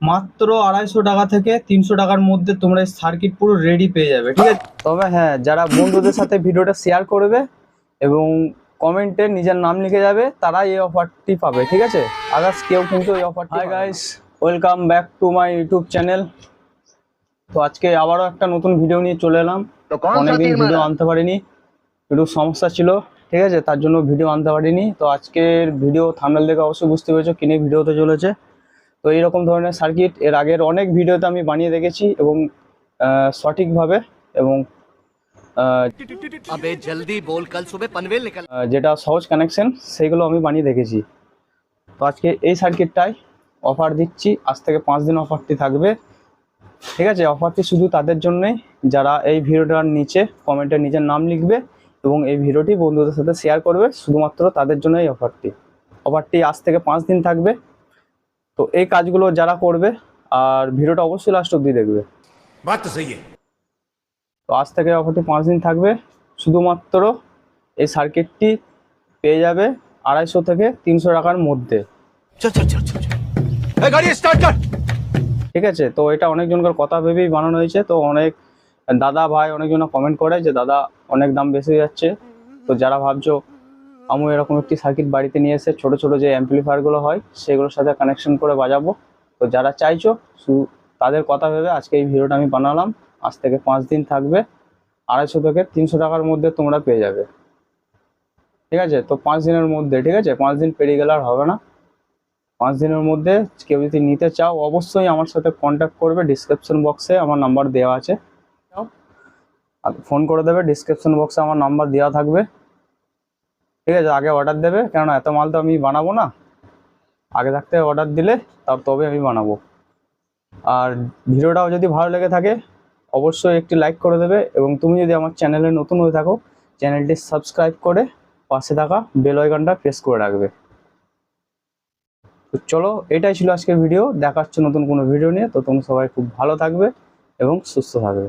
মাত্র আড়াইশো টাকা থেকে তিনশো টাকার মধ্যে তোমরা এই সার্কিট পুরো রেডি পেয়ে যাবে ঠিক আছে? তবে হ্যাঁ যারা বন্ধুদের সাথে ভিডিওটা শেয়ার করবে এবং কমেন্টে নিজের নাম লিখে যাবে তারাই এই অফারটি পাবে ঠিক আছে? আদার্স কেউ কিন্তু এই অফারটি hi guys welcome back to my YouTube channel তো আজকে আবারও একটা নতুন ভিডিও নিয়ে চলে এলাম। অনেকদিন ভিডিও আনতে পারিনি। একটু সমস্যা ছিল ঠিক আছে? তার জন্য ভিডিও আনতে পারিনি। তো আজকের ভিডিও থামেল দেখে অবশ্যই বুঝতে পেরেছ কিনে ভিডিওতে চলেছে। তো এইরকম ধরনের সার্কিট এর আগের অনেক ভিডিওতে আমি বানিয়ে দেখেছি এবং সঠিকভাবে এবং যেটা সহজ কানেকশন সেগুলো আমি বানিয়ে দেখেছি। তো আজকে এই সার্কিটটাই অফার দিচ্ছি। আজ থেকে পাঁচ দিন অফারটি থাকবে। ঠিক আছে অফারটি শুধু তাদের জন্যই। যারা এই ভিডিওটার নিচে কমেন্টের নিজের নাম লিখবে এবং এই ভিডিওটি বন্ধুদের সাথে শেয়ার করবে শুধুমাত্র তাদের জন্য এই অফারটি অফারটি আজ থেকে পাঁচ দিন থাকবে। তো এই কাজগুলো যারা করবে আর ভিডিওটা অবশ্যই লাস্ট অব্দি দেখবে। তো আজ থেকে অফারটি পাঁচ দিন থাকবে। শুধুমাত্র এই সার্কিটটি পেয়ে যাবে আড়াইশো থেকে তিনশো টাকার মধ্যে। ঠিক আছে? তো এটা অনেকজনকার কথা ভেবেই বানানো হয়েছে। তো অনেক দাদা ভাই অনেকজন কমেন্ট করে যে দাদা অনেক দাম বেশি যাচ্ছে। তো যারা ভাবছ আমি এরকম একটি সার্কিট বাড়িতে নিয়ে এসে ছোট ছোট যে অ্যাম্পলিফায়ারগুলো হয়, সেগুলোর সাথে কানেকশন করে বাজাবো। তো যারা চাইছো তাদের কথা ভেবে আজকে এই ভিডিওটা আমি বানালাম। আজ থেকে পাঁচ দিন থাকবে। আড়াইশো থেকে তিনশো টাকার মধ্যে তোমরা পেয়ে যাবে। ঠিক আছে? তো পাঁচ দিনের মধ্যে, ঠিক আছে? পাঁচ দিন পেরিয়ে গেলে আর হবে না। পাঁচ দিনের মধ্যে কেউ যদি নিতে চাও, অবশ্যই আমার সাথে কন্ট্যাক্ট করবে। ডিসক্রিপশন বক্সে আমার নাম্বার দেওয়া আছে। ফোন করে দেবে। ডিসক্রিপশন বক্সে আমার নাম্বার দেওয়া থাকবে। ঠিক আছে, আগে অর্ডার দেবে। কেননা এত মাল তো আমি বানাবো না। আগে থাকতে অর্ডার দিলে, তার তবে আমি বানাবো। আর ভিডিওটাও যদি ভালো লেগে থাকে, অবশ্যই একটি লাইক করে দেবে। এবং তুমি যদি আমার চ্যানেলে নতুন হয়ে থাকো চ্যানেলটি সাবস্ক্রাইব করে পাশে থাকা বেল আইকনটা প্রেস করে রাখবে। তো চলো, এটাই ছিল আজকের ভিডিও দেখা নতুন কোনো ভিডিও নিয়ে। তো তুমি সবাই খুব ভালো থাকবে এবং সুস্থ থাকবে।